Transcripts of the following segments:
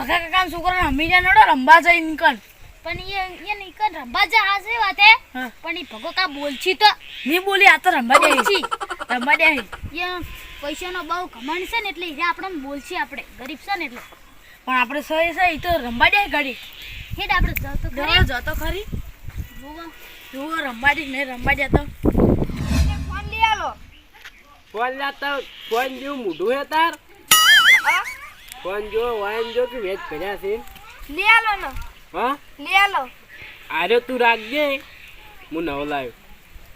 ભગા કાકા છોકરા રમી જાય નડો રંબા જાય નીકળ. પણ એ એ નીકળ રંબા જા છે વાતે. પણ એ ભગો કા બોલછી તો. ની બોલી આ તો રંબા જાય બોલછી. રંબા જાય એ પૈસાનો બહુ ઘમંડ છે ને એટલે એ આપણને બોલછી આપણે. ગરીબ છે ને એટલે. પણ આપણે સહી સહી તો રંબા જાય હે હેડ આપણે જતો ખરી. જતો ખરી. જોવો જુઓ રંબા જાય નહીં રંબા જતો ફોન લઈ આલો. ફોન લાતા ફોન જેવું મોઢું હે તાર. ફોન જો વાયન જો કે વેચ ભર્યા છે? લે આલો ને. હા? લે આલો આરે તું રાખજે. હું નવો લાવ્યો.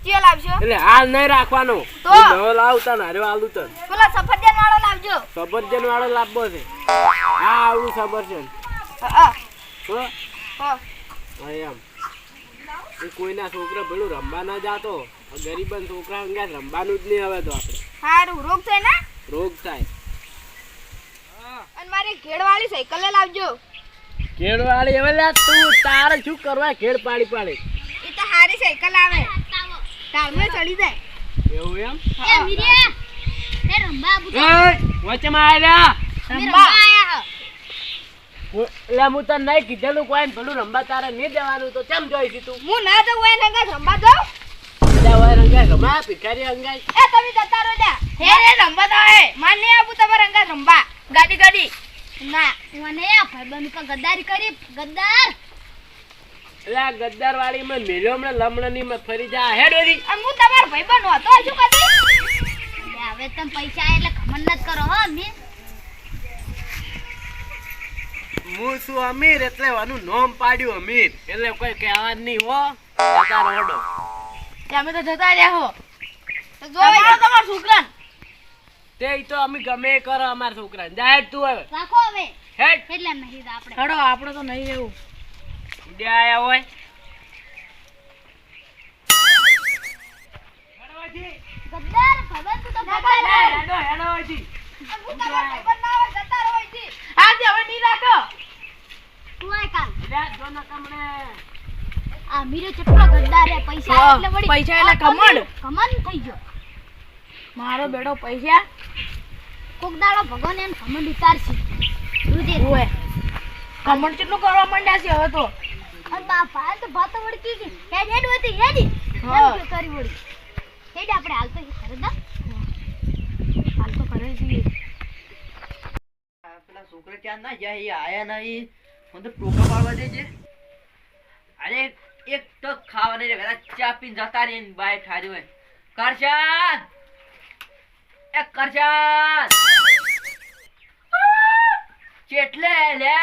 ચિયો લાવજો એટલે હાલ નહીં રાખવાનો. તો? નવો લાવતા ને હારે આલુ તને. પેલા સફરજન વાળો લાવજો. સફરજન વાળો લાવવો છે. હા આવડું સફરજન. હા? હા. એમ. એ કોઈના છોકરા પેલું રમવા ના જાતો. ગરીબન છોકરા અંગે રમવાનું જ નહીં હવે તો આપણે. સારું રોગ થાય ને? રોગ થાય. અને મારી ઘેડવાળી સાયકલ લાવજો. કેળ હવે લ્યા તું તારે શું કરવા કેળ પાડી પાડી? એ તો હારી સાયકલ આવે. તાળમે ચડી જાય. એવું એમ? એ મીરે એ રંબા બુતો વચમાં આવ્યા મે રંબા. આયા એટલે હું તને નહીં કીધેલું કોઈ પેલું રમવા તારે નહીં દેવાનું તો કેમ જોઈ તું? હું ના જવું એને કાંઈ રંબા જાઉં રંગાય રમા ભિખારી અંગાય એ તમે જતા રહો લ્યા હે? રે રંબા તો હે. માન આપું તમારે અંગા રંબા. ગાડી ગાડી. ના મને આ ભાઈબંધ પર ગદ્દારી કરી. ગદ્દાર! લા ગદ્દાર વાળી મે મેલ્યો હમણાં લમણની ફરી જા. હેડ વળી અને હું તમારો ભાઈબંધ હતો હજુ કદી હવે તમ પૈસા એટલે ઘમંડ ન કરો હો મી હું છું અમીર એટલે આનું નામ પાડ્યું અમીર. એટલે કોઈ કહેવા નહીં હો. જતા રહો તમે તો જતા રહ્યા હો. તો જો તમારો તમારા છોકરા તે ઈ તો અમે ગમે કરો અમારા છોકરા જા તું હવે. રાખો હવે. હેડ. એટલે નહીં આપણે. હડો આપણે તો નહીં એવું ઉડે આયા હોય. ગદ્દાર ભાઈબંધ તું તો ગદ્દાર હેડો હેડો હું તમારો ભાઈબંધ ના હોય જતા રહો અહીંથી. હા તે હવે નહીં રાખો. તું આય કાલ. લે, જો ને. આ મીરો ગદ્દાર હે પૈસા એટલે વળી પૈસા એટલે કમંડ. કમંડ થઈ ગયો મારો બેડો પૈસા. કોક દાડો ભગવાન એમ કમંડ ઉતારશે રુધિર ઓએ કમણ કેટલું કરવા માંડ્યા છે હવે તો? અને બાપા તો ભાતો વળકી છે હેડ હેડ વતી હેડ. હા. એમ કે કરી વળી. હેડ આપણે હાલ તો ખરેદા હાલ તો કરે છે પેલા છોકરા ત્યાં ના જાય એ આયા નહીં મને તો ટોકા પાડવા દેજે અરે એક ટક ખાવાની રે ચા પીને જતા રે બાય ઠારી હોય. કરશન! એ કરશન ચેટલે લે?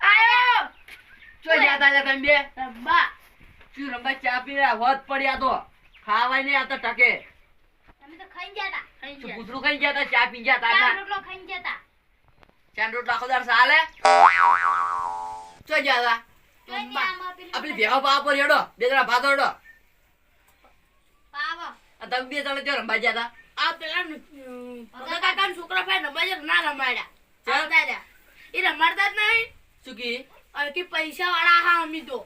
આયો. ચો જાતા લે તમે બે? રબ્બા શું રંબા ચા પી રહ્યા? હોત પડ્યા તો. ખાવાય નહીં આ તો ટકે તમે તો ખાઈ જતા ખાઈ શું કૂતરું ખાઈ ગયા તા? ચા પી ગયા તા ના રોટલો ખાઈ જતા ચાંદ રોટલા આખો ચો જાતા? આપણી પાવા પર હેડો. બે જણા ભાતો હેડો. પાવો. તમે બે જણા જો રંબા ગયા તા આ પેલા ભગા કાકા છોકરા ભાઈ રમાડે ના રમાડ્યા? ચાલ. ચાલતા રહ્યા. એ રમાડતા જ નહીં. શું કી? હવે પૈસા વાળા હા અમી તો.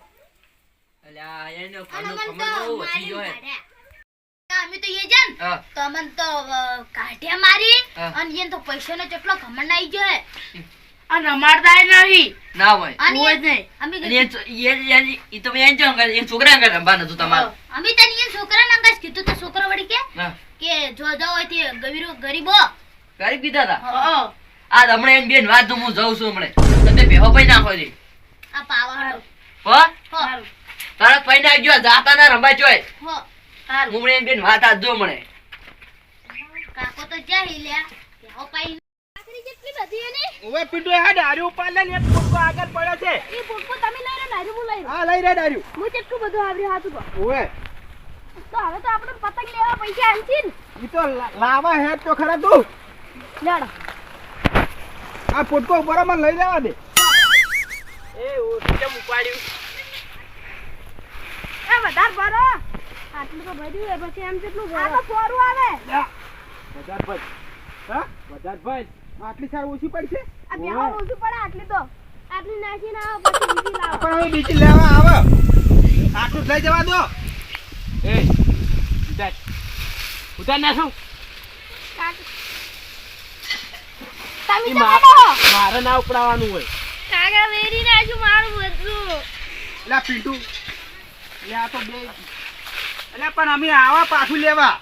અલ્યા એને અને ઘરનો મન ખમણ તો બહુ વધી ગયો હે અમે તો એ જાન તો મન તો કાઢ્યા મારી અને એને તો પૈસાનો કેટલો ઘમંડ આવી ગયો હે. આ રમાડતા નહીં. ના હોય. હોય નહીં. અમે એ એ એ- એ તો મેં એમ જો અંગા એ છોકરા અંગા રંબા નતું તમારું. અમે તને એ છોકરાને અંગાજ કીધું તો છોકરો વળી કે હા કે જો જો હોય તે ગરીબો. ગરીબો કરી તા? આ હમણાં એની બેન વાત હું જઉં છું હમણાં. તમે ભેહો પઈ નાખો આ પાવા હો? હો. તારા પઈ નાખજો આ જાતા ના રંબા ચોય. હો. હમણાં બેન વાત આજ જો મળે કાકો તો જાય હો આખરી જેટલી બધી એની? ઓવે પીટુ ને એક આગળ પડ્યો છે. એ પોટકો તમે લઈ રે હું લઈ હા લઈ રે હાર્યું હું કેટલું બધું આવડ્યું હાથ ઉપર ઓવે તો હવે તો આપણે પતંગ લેવા પૈસા આલશી ને. ઈ તો લાવા તો ખરા તું. લેડો આ પોટકો બરાબર લઈ લેવા દે. એ ઓ કેમ ઉપાડ્યું? એ વધાર ભરો. આટલું તો ભર્યું પછી એમ કેટલું ભરો? આ તો પોરું આવે. વધાર ભાઈ હા? વધાર ભાઈ આટલી સાર ઓછી પડશે? આ બેહો ઓછું પડે આટલી તો. આટલી નાખીને આવો પછી બીજી લાવો. પણ હવે બીજી લેવા આવે. આટલું જ લઈ જવા દો. એ ઉતાર ઉતાર નાખું. મારે ના ઉપડાવવાનું હોય. કાકા વેરી નાખ્યું મારું બધું. એટલે પીટુ એટલે આ તો બે. એટલે પણ અમે આવા પાછું લેવા.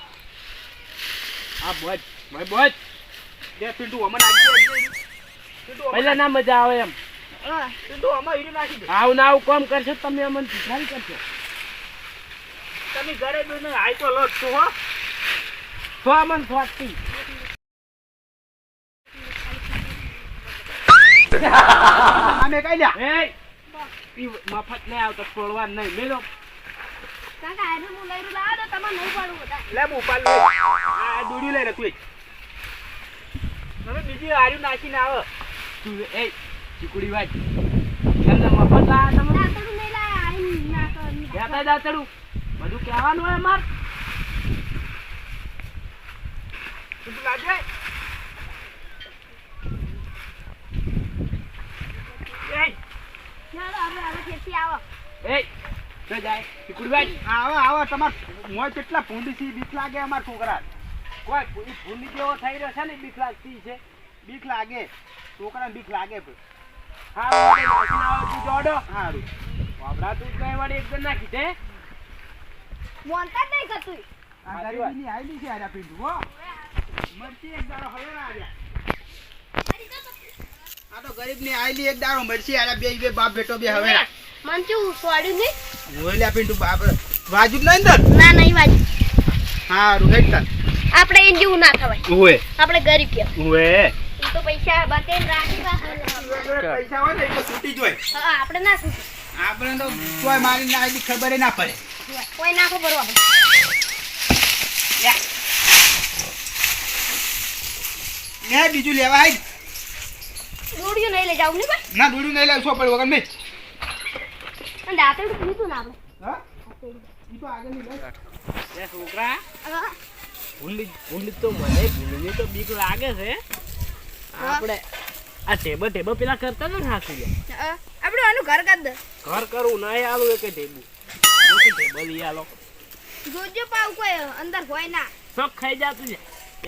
આ બોજ. ભાઈ બોજ. દે પીટુ અમને નાખી દે. પહેલા ના મજા આવે એમ. પિન્ટુ અમને હીરી નાખી દે. આવું ના આવું કામ કરશો તમે અમને ભિખારી કરશો. તમે ઘરે બેસીને હાય તો લો છો હો. તો અમને સ્વાદથી અમે કઈ લ્યા. એ ઈ મફત નહીં આવતો છોડવા નહીં. મેલો. કાકા આજે હું લઈ રહ્યું તો તમારે નહીં પડવું બધા લે મોપાલ લે આ દોડ્યું લઈને તું તમે બીજી હાર્યું નાખીને આવો. તું એ ચીકુડી વાજ એમને મફત આ તમે. દાંતરડું નહીં લાયા ના કર કહેતા દાતડું. બધું કહેવાનું હોય માર પિન્ટુ લાગે એ ચાલો આપણે હવે ખેતી આવો આવો તમાર મોય કેટલા ભૂંડી બીક લાગે અમાર છોકરા કોઈ ભૂલી જેવો થઈ રહ્યો છે ને બીક લાગતી છે બીક લાગે છોકરાને બીક લાગે. હા વળી નાખીને આવો તું જોડો જ એકદમ નાખી દે મોનતા જ નહીં કરતું આ સાચી વાત. ગરીબીની આયલી છે આર્યા પિન્ટુ હો મરચી એક દાડો હવે આવ્યા આ તો ગરીબની આયલી એક દાડો મરચી આર્યા બે બે બાપ બેટો બે હવે. મન સોડ્યું નહીં? બાપ વાજુ જ નહીં ના વાજી. આપણે એને જેવું ના ઓવે આપણે ગરીબ કહેવાય ઓવે તો પૈસા રાખી રાખી. પૈસા હોય ને તો છૂટી જ હોય. હા આપણે ના શું આપણે તો કોઈ મારી ના ખબર ના પડે. કોઈ ના ખબર હોય. ને બીજું લેવા આવી દોડ્યું નહીં લઈ જાવ ને ભાઈ ના દોડ્યું નહીં લાવ છો પડે વગર મેં અને દાંતરડું પીધું ને આપણે. હા? ઈ તો આગળની લે. છોકરા હા. ભૂલી ભૂલી તો મને ભૂલી તો બીક લાગે છે. આપણે આ ટેબલ ટેબલ પેલા કરતા ને હાસુ. આપણે આનું ઘર કર દે. ઘર કરવું નહીં આલું એક ટેબલ. ઈ આલો. જોજો પાવ કોઈ અંદર હોય ના. શોખ ખાઈ જાતું છે.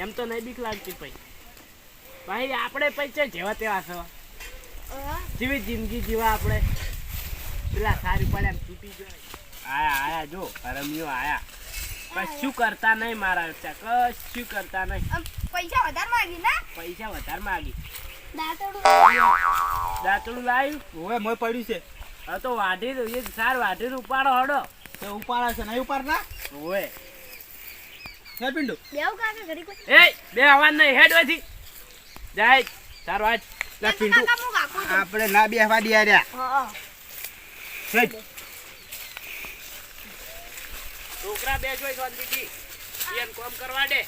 એમ તો નહીં બીક લાગતી પઈ ભાઈ આપણે પૈસા જેવા તેવા છો. જેવી જિંદગી જીવા આપણે. પેલા સારી પડે એમ તૂટી જાય આયા આયા જો રમ્યો આયા. કશું કરતા નહીં મારા બચ્ચા કશું કરતા નહીં. આમ પૈસા વધારે માગી ના? પૈસા વધારે માગી. દાંતડું લાવ્યું? ઓવે મોય પડ્યું છે. હવે તો વાઢી એ સાર વાઢી ઉપાડો હડો. તો ઉપાડા છે નહીં ઉપાડતા ઓએ હે પિંડુ. બેવ કાકા ઘડી એ બે અવાજ નહીં હેડ વેથી જાય. તારો આજ લે પિન્ટુ. આપણે ના બેહવા દે રહ્યા. હા. છોકરા બે જોઈ શાંતિથી એમ કોમ કરવા દે.